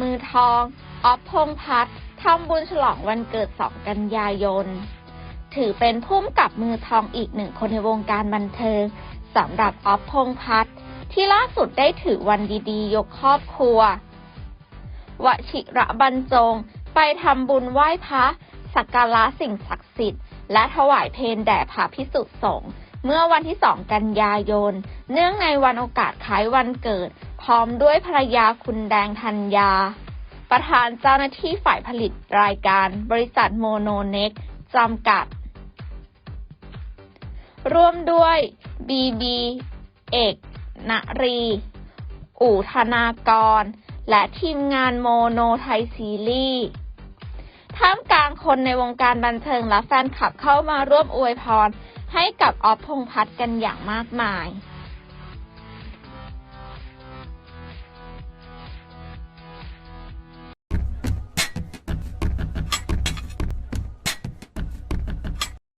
มือทองออฟพงพัฒน์ทำบุญฉลองวันเกิด 2 กันยายน ถือเป็นพุ่มกับมือทองอีกหนึ่งคนในวงการบันเทิงสำหรับออฟพงพัฒน์ที่ล่าสุดได้ถือวันดีๆ ยกครอบครัววชิระบรรจง ไปทำบุญไหว้พระสักการะสิ่งศักดิ์สิทธิ์และถวายเพลแด่พระพิสุสงฆ์เมื่อวันที่ 2 กันยายน เนื่องในวันโอกาสคล้ายวันเกิด พร้อมด้วยภรรยาคุณแดงธัญญา ประธานเจ้าหน้าที่ฝ่ายผลิตรายการบริษัทโมโนเน็กจำกัด ร่วมด้วยบีบีเอกนรี อู่ธนากร และทีมงานโมโนไทยซีรีส์ท่ามกลางคนในวงการบันเทิงและแฟนคลับเข้ามาร่วมอวยพรให้กับออฟพงษ์พัฒน์กันอย่างมากมาย